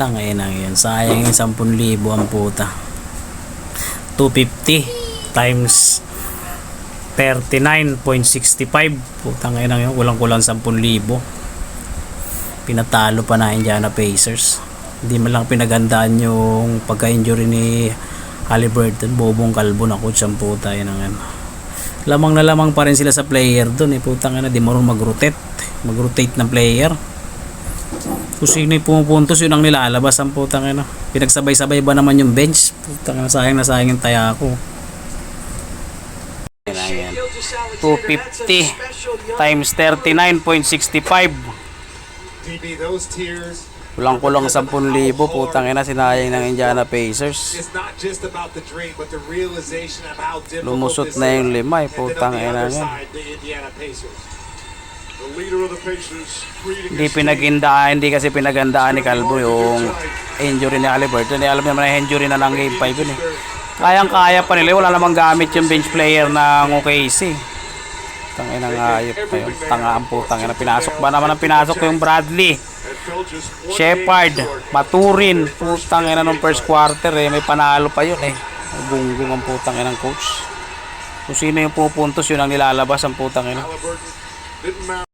Tangay na yun. Sayang yung 10,000 ang puta. 250 times 39.65. Putang ina yun. Kulang-kulang 10,000. Pinatalo pa na Indiana Pacers. Hindi man lang pinagandaan yung pagka-injury ni Halliburton. Bobong kalbo na coach ang puta. Yun ang yan. Lamang na lamang pa rin sila sa player doon. Eh. Putang ina. Di marunong mag-rotate. Mag-rotate ng player. Kung sino yung pumupuntos, yun ang nilalabas ang putang ina. Pinagsabay-sabay ba naman yung bench? Putang ina, sayang na sayang yung taya ko. Yan na yan. 250 times 39.65. DB, those tears, Kulang-kulang 10,000 putang ina sinayang ng Indiana Pacers. Lumusot na yung lima eh, putang ina other Hindi a pinagindaan, hindi kasi pinagandaan ni Calvo yung injury ni Halliburton. Eh, alam naman na injury na ng game 5 yun eh. Kayang-kaya pa nila, wala namang gamit yung bench player ng OKC. Tangin ang ayop na yun. Tanga ang putang ina. Pinasok ba naman ang pinasok yung Bradley? Shepard. Maturin, putang ina nung first quarter eh, may panalo pa yun eh. Gunggong ang putang ina ng coach. Kung sino yung pupuntos, yun ang nilalabas ang putang ina.